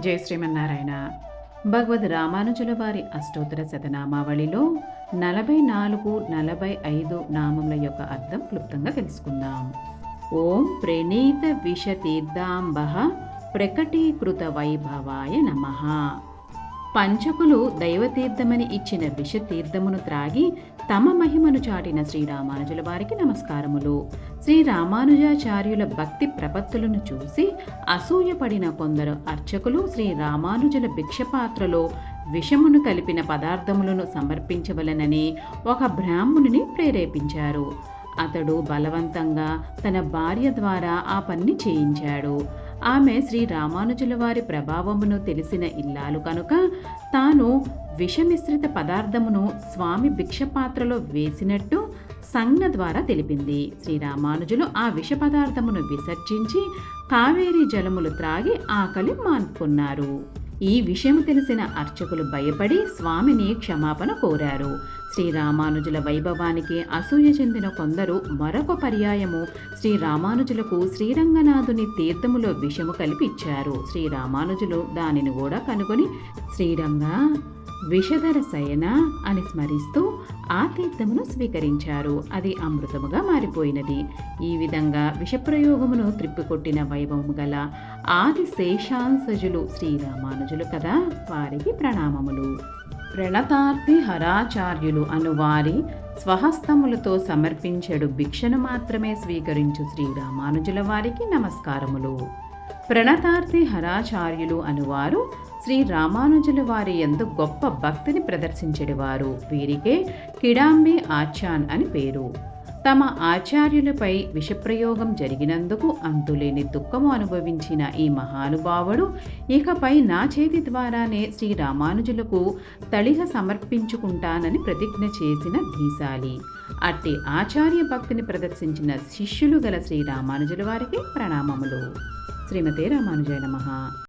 జయ శ్రీమన్నారాయణ. భగవద్ రామానుజుల వారి అష్టోత్తర శతనామావళిలో నలభై నాలుగు నలభై ఐదు నామముల యొక్క అర్థం క్లుప్తంగా తెలుసుకుందాం. ఓం ప్రణీత విషతీర్థాంబ ప్రకటీకృత వైభవాయ నమః. పంచకులు దైవతీర్థమని ఇచ్చిన విషతీర్థమును త్రాగి తమ మహిమను చాటిన శ్రీరామానుజుల వారికి నమస్కారములు. శ్రీరామానుజాచార్యుల భక్తి ప్రపత్తులను చూసి అసూయపడిన కొందరు అర్చకులు శ్రీరామానుజుల భిక్షపాత్రలో విషమును కలిపిన పదార్థములను సమర్పించవలనని ఒక బ్రాహ్మణుని ప్రేరేపించారు. అతడు బలవంతంగా తన భార్య ద్వారా ఆ పని చేయించాడు. ఆమె శ్రీ రామానుజుల వారి ప్రభావమును తెలిసిన ఇల్లాలు కనుక తాను విషమిశ్రిత పదార్థమును స్వామి భిక్షపాత్రలో వేసినట్టు సంజ్ఞ ద్వారా తెలిపింది. శ్రీరామానుజులు ఆ విష పదార్థమును విసర్జించి కావేరీ జలములు త్రాగి ఆకలి మాన్పుకున్నారు ఈ విషయం తెలిసిన అర్చకులు భయపడి స్వామిని క్షమాపణ కోరారు. శ్రీరామానుజుల వైభవానికి అసూయ చెందిన కొందరు మరొక పర్యాయము శ్రీరామానుజులకు శ్రీరంగనాథుని తీర్థములో విషము కలిపి ఇచ్చారు శ్రీరామానుజులు దానిని కూడా కనుగొని శ్రీరంగ విషధర శయన అని స్మరిస్తూ ఆ తీర్థమును స్వీకరించారు. అది అమృతముగా మారిపోయినది. ఈ విధంగా విషప్రయోగమును త్రిప్పికొట్టిన వైభవము గల ఆది శేషాంశజులు శ్రీరామానుజులు కదా వారికి ప్రణామములు. ప్రణతార్థి హరాచార్యులు అనువారి స్వహస్తములతో సమర్పించడు భిక్షను మాత్రమే స్వీకరించు శ్రీరామానుజుల వారికి నమస్కారములు. ప్రణతార్థి హరాచార్యులు అనువారు శ్రీ రామానుజుల వారి ఎందు గొప్ప భక్తిని ప్రదర్శించేవారు. వీరికే కిడాంబి ఆచాన్ అని పేరు. తమ ఆచార్యులపై విషప్రయోగం జరిగినందుకు అంతులేని దుఃఖము అనుభవించిన ఈ మహానుభావుడు ఇకపై నా చేతి ద్వారానే శ్రీ రామానుజులకు తళిహ సమర్పించుకుంటానని ప్రతిజ్ఞ చేసిన ధీశాలి. అట్టి ఆచార్య భక్తిని ప్రదర్శించిన శిష్యులు గల శ్రీ రామానుజుల వారికి ప్రణామములు. శ్రీమతే రామానుజయ నమ.